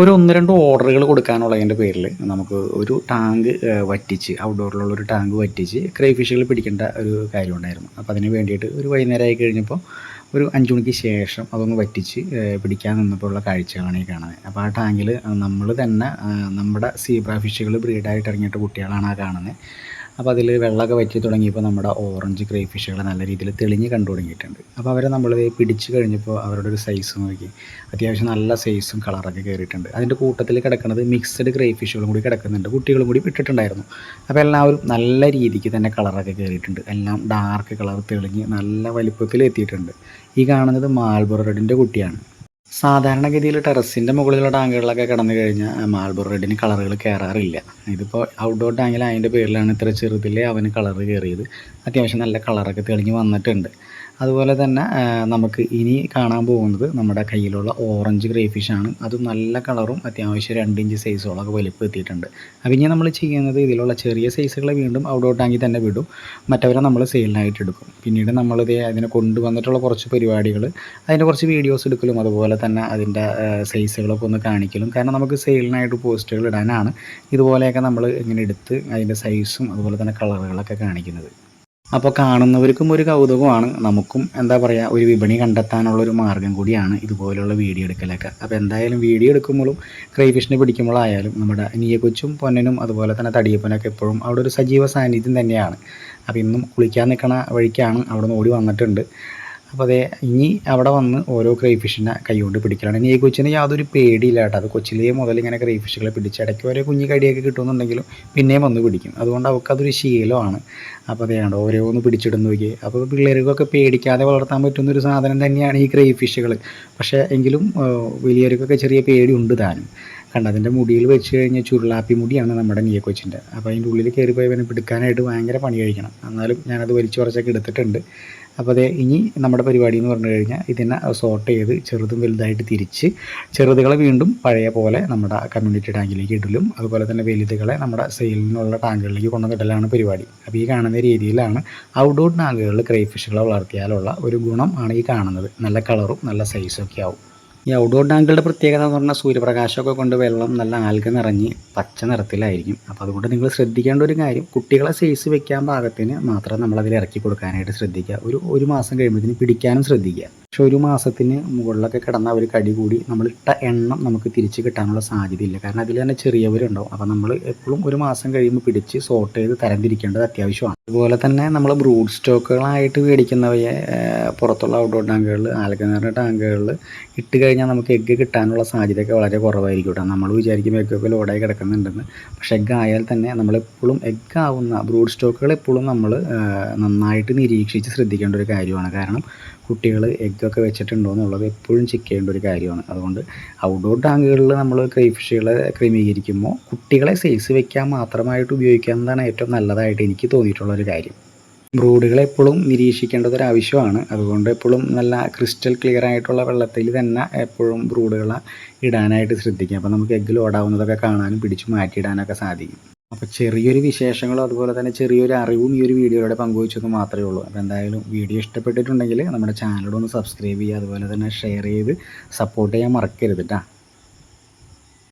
ഒരു ഒന്ന് രണ്ട് ഓർഡറുകൾ കൊടുക്കാനുള്ളതിന്റെ പേരിൽ നമുക്ക് ഒരു ടാങ്ക് വറ്റിച്ച് ഔട്ട്ഡോറിലുള്ള ഒരു ടാങ്ക് വറ്റിച്ച് ക്രൈ ഫിഷുകൾ പിടിക്കേണ്ട ഒരു കാര്യം ഉണ്ടായിരുന്നു. അപ്പോൾ അതിന് വേണ്ടിയിട്ട് ഒരു വൈകുന്നേരം ആയി കഴിഞ്ഞപ്പോൾ ഒരു അഞ്ച് മണിക്ക് ശേഷം അതൊന്ന് വറ്റിച്ച് പിടിക്കാൻ നിന്നപ്പോൾ ഉള്ള കാഴ്ചകളാണ് ഈ കാണുന്നത്. അപ്പോൾ ആ ടാങ്കിൽ നമ്മൾ തന്നെ നമ്മുടെ സീബ്ര ഫിഷുകൾ ബ്രീഡായിട്ട് ഇറങ്ങിയിട്ട് കുട്ടികളാണ് ആ കാണുന്നത്. അപ്പോൾ അതിൽ വെള്ളമൊക്കെ വറ്റി തുടങ്ങിയപ്പോൾ നമ്മുടെ ഓറഞ്ച് ക്രൈ ഫിഷുകൾ നല്ല രീതിയിൽ തെളിഞ്ഞ് കണ്ടു തുടങ്ങിയിട്ടുണ്ട്. അപ്പോൾ അവരെ നമ്മൾ പിടിച്ച് കഴിഞ്ഞപ്പോൾ അവരുടെ ഒരു സൈസ് നോക്കി. അത്യാവശ്യം നല്ല സൈസും കളറൊക്കെ കയറിയിട്ടുണ്ട് അതിന്റെ കൂട്ടത്തിൽ കിടക്കുന്നത് മിക്സഡ് ക്രൈ ഫിഷുകളും കൂടി കിടക്കുന്നുണ്ട്. കുട്ടികളും കൂടി ഇട്ടിട്ടുണ്ടായിരുന്നു അപ്പോൾ എല്ലാവരും നല്ല രീതിക്ക് തന്നെ കളറൊക്കെ കയറിയിട്ടുണ്ട് എല്ലാം ഡാർക്ക് കളർ തെളിഞ്ഞ് നല്ല വലിപ്പത്തിൽ എത്തിയിട്ടുണ്ട് ഈ കാണുന്നത് മാൽബറോ റെഡിന്റെ കുട്ടിയാണ്. സാധാരണഗതിയിൽ ടെറസിന്റെ മുകളിലുള്ള ടാങ്കുകളിലൊക്കെ കിടന്നു കഴിഞ്ഞാൽ മാൾബോർ റെഡിന് കളറുകൾ കയറാറില്ല ഇതിപ്പോൾ ഔട്ട്ഡോർ ടാങ്കിൽ അതിന്റെ പേരിലാണ് ഇത്ര ചെറുതിലേ അവന് കളറ് കയറിയത് അത്യാവശ്യം നല്ല കളറൊക്കെ തെളിഞ്ഞ് വന്നിട്ടുണ്ട്. അതുപോലെ തന്നെ നമുക്ക് ഇനി കാണാൻ പോകുന്നത് നമ്മുടെ കയ്യിലുള്ള ഓറഞ്ച് ഗ്രേ ആണ്. അതും നല്ല കളറും അത്യാവശ്യം രണ്ട് ഇഞ്ച് സൈസോളൊക്കെ വലിപ്പം എത്തിയിട്ടുണ്ട്. അപ്പം ഇനി നമ്മൾ ചെയ്യുന്നത് ഇതിലുള്ള ചെറിയ സൈസുകളെ വീണ്ടും ഔട്ട്ഡോർ ടാങ്കിൽ തന്നെ വിടും. മറ്റവരെ നമ്മൾ സെയിലിനായിട്ട് എടുക്കും. പിന്നീട് നമ്മളിത് അതിനെ കൊണ്ടുവന്നിട്ടുള്ള കുറച്ച് പരിപാടികൾ അതിന്റെ കുറച്ച് വീഡിയോസ് എടുക്കലും അതുപോലെ തന്നെ അതിന്റെ സൈസുകളൊക്കെ ഒന്ന് കാണിക്കലും. കാരണം നമുക്ക് സെയിലിനായിട്ട് പോസ്റ്റുകൾ ഇടാനാണ് ഇതുപോലെയൊക്കെ നമ്മൾ ഇങ്ങനെ എടുത്ത് അതിന്റെ സൈസും അതുപോലെ തന്നെ കളറുകളൊക്കെ കാണിക്കുന്നത്. അപ്പോൾ കാണുന്നവർക്കും ഒരു കൗതുകമാണ്. നമുക്കും എന്താ പറയുക ഒരു വിപണി കണ്ടെത്താനുള്ള ഒരു മാർഗം കൂടിയാണ് ഇതുപോലുള്ള വീഡിയോ എടുക്കലൊക്കെ. അപ്പോൾ എന്തായാലും വീഡിയോ എടുക്കുമ്പോഴും ക്രൈഫിഷിനെ പിടിക്കുമ്പോഴായാലും നമ്മുടെ നീയക്കൊച്ചും പൊന്നനും അതുപോലെ തന്നെ തടിയപ്പനൊക്കെ എപ്പോഴും അവിടെ ഒരു സജീവ സാന്നിധ്യം തന്നെയാണ്. അപ്പോൾ ഇന്നും കുളിക്കാൻ നിൽക്കണ വഴിക്കാണ് അവിടെ നിന്ന് ഓടി വന്നിട്ടുണ്ട്. അപ്പോൾ അതേ ഇനി അവിടെ വന്ന് ഓരോ ക്രൈഫിഷിനെ കൈകൊണ്ട് പിടിക്കലാണ്. ഇനി ഈ കൊച്ചിന് യാതൊരു പേടിയില്ല കേട്ടോ. അത് കൊച്ചിലേ മുതൽ ഇങ്ങനെ ക്രൈഫിഷുകളെ പിടിച്ച് ഇടയ്ക്ക് ഓരോ കുഞ്ഞു കടിയൊക്കെ കിട്ടുമെന്നുണ്ടെങ്കിലും പിന്നെയും വന്ന് പിടിക്കും. അതുകൊണ്ട് അവൾക്കതൊരു ശീലമാണ്. അപ്പോൾ അതേ കണ്ടോ ഓരോന്ന് പിടിച്ചിടുന്ന നോക്കി അപ്പോൾ പിള്ളേർക്കൊക്കെ പേടിക്കാതെ വളർത്താൻ പറ്റുന്ന ഒരു സാധനം തന്നെയാണ് ഈ ക്രൈഫിഷുകൾ പക്ഷേ എങ്കിലും വലിയവർക്കൊക്കെ ചെറിയ പേടിയുണ്ട് താനും. കണ്ട അതിന്റെ മുടിയിൽ വെച്ച് കഴിഞ്ഞാൽ ചുരുളാപ്പി മുടിയാണ് നമ്മുടെ നീയ കൊച്ചിന്റെ അപ്പോൾ അതിന്റെ ഉള്ളിൽ കയറി പോയി അവനെ പിടിക്കാനായിട്ട് ഭയങ്കര പണി കഴിക്കണം എന്നാലും ഞാനത് വലിച്ചു കുറച്ചൊക്കെ എടുത്തിട്ടുണ്ട്. അപ്പോൾ അതേ ഇനി നമ്മുടെ പരിപാടി എന്ന് പറഞ്ഞു കഴിഞ്ഞാൽ ഇതിനെ സോർട്ട് ചെയ്ത് ചെറുതും വലുതായിട്ട് തിരിച്ച് ചെറുതുകളെ വീണ്ടും പഴയ പോലെ നമ്മുടെ കമ്മ്യൂണിറ്റി ടാങ്കിലേക്ക് ഇടലും. അതുപോലെ തന്നെ വലുതുകളെ നമ്മുടെ സെയിലിനുള്ള ടാങ്കുകളിലേക്ക് കൊണ്ടുവന്നിടലാണ് പരിപാടി. അപ്പോൾ ഈ കാണുന്ന രീതിയിലാണ് ഔട്ട്ഡോർ ടാങ്കുകളിൽ ക്രൈഫിഷുകളെ വളർത്തിയാലുള്ള ഒരു ഗുണം ആണ് ഈ കാണുന്നത്. നല്ല കളറും നല്ല സൈസും ഒക്കെ ആവും. ഈ ഔട്ട്ഡോർ ടാങ്കുകളുടെ പ്രത്യേകത എന്ന് പറഞ്ഞാൽ സൂര്യപ്രകാശമൊക്കെ കൊണ്ട് വെള്ളം നല്ല ആൽഗ നിറഞ്ഞ് പച്ച നിറത്തിലായിരിക്കും. അപ്പോൾ അതുകൊണ്ട് നിങ്ങൾ ശ്രദ്ധിക്കേണ്ട ഒരു കാര്യം കുട്ടികളെ സൈസ് വെക്കാൻ പാകത്തിന് മാത്രം നമ്മളതിൽ ഇറക്കി കൊടുക്കാനായിട്ട് ശ്രദ്ധിക്കുക. ഒരു ഒരു മാസം കഴിയുമ്പോഴത്തേന് പിടിക്കാനും ശ്രദ്ധിക്കുക. പക്ഷെ ഒരു മാസത്തിന് മുകളിലൊക്കെ കിടന്ന അവർ കടി കൂടി നമ്മൾ ഇട്ട എണ്ണം നമുക്ക് തിരിച്ച് കിട്ടാനുള്ള സാധ്യതയില്ല. കാരണം അതിൽ തന്നെ ചെറിയവരുണ്ടാവും. അപ്പോൾ നമ്മൾ എപ്പോഴും ഒരു മാസം കഴിയുമ്പോൾ പിടിച്ച് സോർട്ട് ചെയ്ത് തരംതിരിക്കേണ്ടത് അത്യാവശ്യമാണ്. അതുപോലെ തന്നെ നമ്മൾ ബ്രൂഡ് സ്റ്റോക്കുകളായിട്ട് മേടിക്കുന്നവയെ പുറത്തുള്ള ഔട്ട്ഡോർ ടാങ്കുകളിൽ ആൽക്കനറിന്റെ ടാങ്കുകളിൽ ഇട്ട് കഴിഞ്ഞാൽ നമുക്ക് എഗ്ഗ് കിട്ടാനുള്ള സാധ്യതയൊക്കെ വളരെ കുറവായിരിക്കും കേട്ടോ. നമ്മൾ വിചാരിക്കും എഗ്ഗൊക്കെ ലോഡായി കിടക്കുന്നുണ്ടെന്ന്. പക്ഷെ എഗ്ഗ് ആയാൽ തന്നെ നമ്മളെപ്പോഴും എഗ്ഗ് ആവുന്ന ബ്രൂഡ് സ്റ്റോക്കുകൾ എപ്പോഴും നമ്മൾ നന്നായിട്ട് നിരീക്ഷിച്ച് ശ്രദ്ധിക്കേണ്ട ഒരു കാര്യമാണ്. കാരണം കുട്ടികൾ എഗ്ഗൊക്കെ വെച്ചിട്ടുണ്ടോ എന്നുള്ളത് എപ്പോഴും ചെക്ക് ചെയ്യേണ്ട ഒരു കാര്യമാണ്. അതുകൊണ്ട് ഔട്ട്ഡോർ ടാങ്കുകളിൽ നമ്മൾ ക്രൈഫിഷുകളെ ക്രമീകരിക്കുമ്പോൾ കുട്ടികളെ സൈസ് വെക്കാൻ മാത്രമായിട്ട് ഉപയോഗിക്കാവുന്നതാണ് ഏറ്റവും നല്ലതായിട്ട് എനിക്ക് തോന്നിയിട്ടുള്ള ഒരു കാര്യം. ബ്രൂഡുകളെ എപ്പോഴും നിരീക്ഷിക്കേണ്ടത് ഒരു ആവശ്യമാണ്. അതുകൊണ്ട് എപ്പോഴും നല്ല ക്രിസ്റ്റൽ ക്ലിയർ ആയിട്ടുള്ള വെള്ളത്തിൽ തന്നെ എപ്പോഴും ബ്രൂഡുകളെ ഇടാനായിട്ട് ശ്രദ്ധിക്കുക. അപ്പോൾ നമുക്ക് എഗ്ഗിൽ ഓടാവുന്നതൊക്കെ കാണാനും പിടിച്ചു മാറ്റിയിടാനൊക്കെ സാധിക്കും. അപ്പോൾ ചെറിയൊരു വിശേഷങ്ങളും അതുപോലെ തന്നെ ചെറിയൊരു അറിവും ഈ ഒരു വീഡിയോയിലൂടെ പങ്കുവച്ചത് മാത്രമേ ഉള്ളൂ. അപ്പോൾ എന്തായാലും വീഡിയോ ഇഷ്ടപ്പെട്ടിട്ടുണ്ടെങ്കിൽ നമ്മുടെ ചാനലൊന്ന് സബ്സ്ക്രൈബ് ചെയ്യുക അതുപോലെ തന്നെ ഷെയർ ചെയ്ത് സപ്പോർട്ട് ചെയ്യാൻ മറക്കരുത് കേട്ടോ